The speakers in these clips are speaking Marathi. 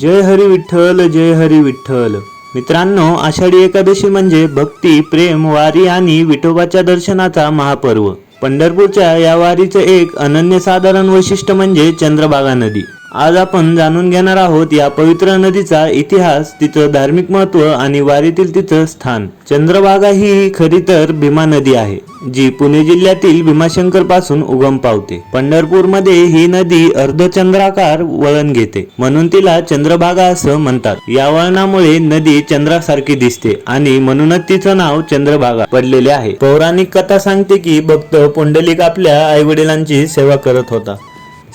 जय हरी विठ्ठल जय हरी विठ्ठल. मित्रांनो आषाढी एकादशी म्हणजे भक्ती प्रेम वारी आणि विठोबाच्या दर्शनाचा महापर्व. पंढरपूरच्या या वारीचं एक अनन्यसाधारण वैशिष्ट्य म्हणजे चंद्रभागा नदी. आज आपण जाणून घेणार आहोत या पवित्र नदीचा इतिहास तिचं धार्मिक महत्त्व आणि वारीतील तिचं स्थान. चंद्रभागा ही खरी तर भीमा नदी आहे जी पुणे जिल्ह्यातील भीमाशंकरपासून उगम पावते. पंढरपूरमध्ये ही नदी अर्धचंद्राकार वळण घेते म्हणून तिला चंद्रभागा असं म्हणतात. या वळणामुळे नदी चंद्रासारखी दिसते आणि म्हणूनच तिचं नाव चंद्रभागा पडलेले आहे. पौराणिक कथा सांगते की भक्त पुंडलिक आपल्या आई वडिलांची सेवा करत होता.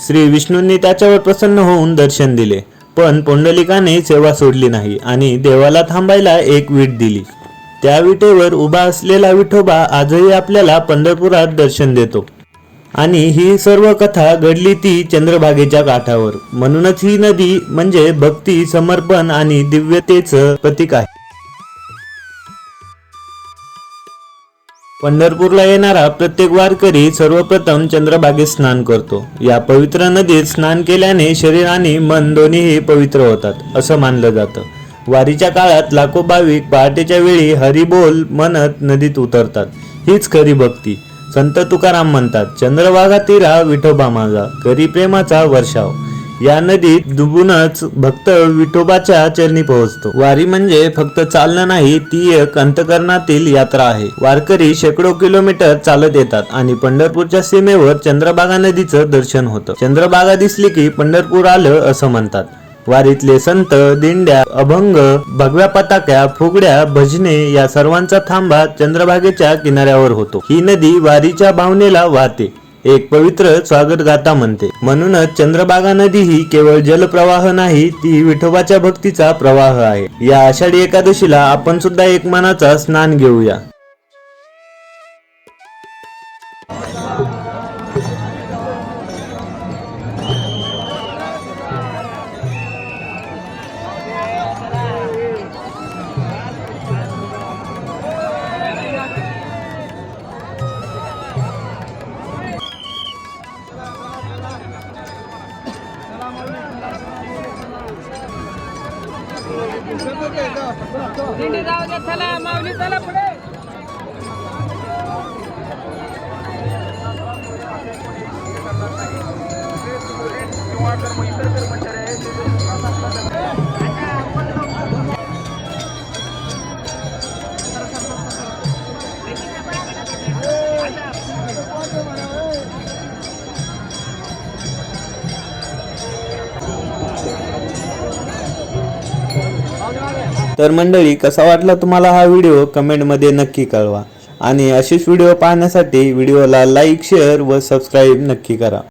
श्री विष्णूंनी त्याच्यावर प्रसन्न होऊन दर्शन दिले. पण पुंडलिकाने सेवा सोडली नाही आणि देवाला थांबायला एक वीट दिली. त्या विटेवर उभा असलेला विठोबा आजही आपल्याला पंढरपुरात दर्शन देतो. आणि ही सर्व कथा घडली ती चंद्रभागेच्या काठावर. म्हणूनच ही नदी म्हणजे भक्ती समर्पण आणि दिव्यतेचं प्रतीक आहे. पंढरपूरला येणारा प्रत्येक वारकरी सर्वप्रथम चंद्रभागेत स्नान करतो. या पवित्र नदीत स्नान केल्याने शरीर आणि मन दोन्हीही पवित्र होतात असं मानलं जातं. वारीच्या काळात लाखो भाविक पहाटेच्या वेळी हरिबोल म्हणत नदीत उतरतात. हीच खरी भक्ती. संत तुकाराम म्हणतात चंद्रभागा तीरा विठोबा माझा करी प्रेमाचा वर्षाव. या नदीत डुबूनच भक्त विठोबाच्या चरणी पोहोचतो. वारी म्हणजे फक्त चालणं नाही ती एक अंतकरणातील यात्रा आहे. वारकरी शेकडो किलोमीटर चालत येतात आणि पंढरपूरच्या सीमेवर चंद्रभागा नदीचं दर्शन होतं. चंद्रभागा दिसली की पंढरपूर आलं असं म्हणतात. वारीतले संत दिंड्या अभंग भगव्या पताक्या फुगड्या भजने या सर्वांचा थांबा चंद्रभागेच्या किनाऱ्यावर होतो. ही नदी वारीच्या भावनेला वाहते. एक पवित्र स्वागत गाथा म्हणते. म्हणूनच चंद्रभागा नदी ही केवळ जलप्रवाह नाही ती विठोबाच्या भक्तीचा प्रवाह आहे. या आषाढी एकादशीला आपण सुद्धा एक मनाचा स्नान घेऊया. दिंडी जाऊ द्या चला माऊली चला पुढे. तर मंडळी कसा वाटला तुम्हाला हा व्हिडिओ? कमेंटमध्ये नक्की कळवा. आणि असेच व्हिडिओ पाहण्यासाठी व्हिडिओला लाईक शेअर व सबस्क्राईब नक्की करा.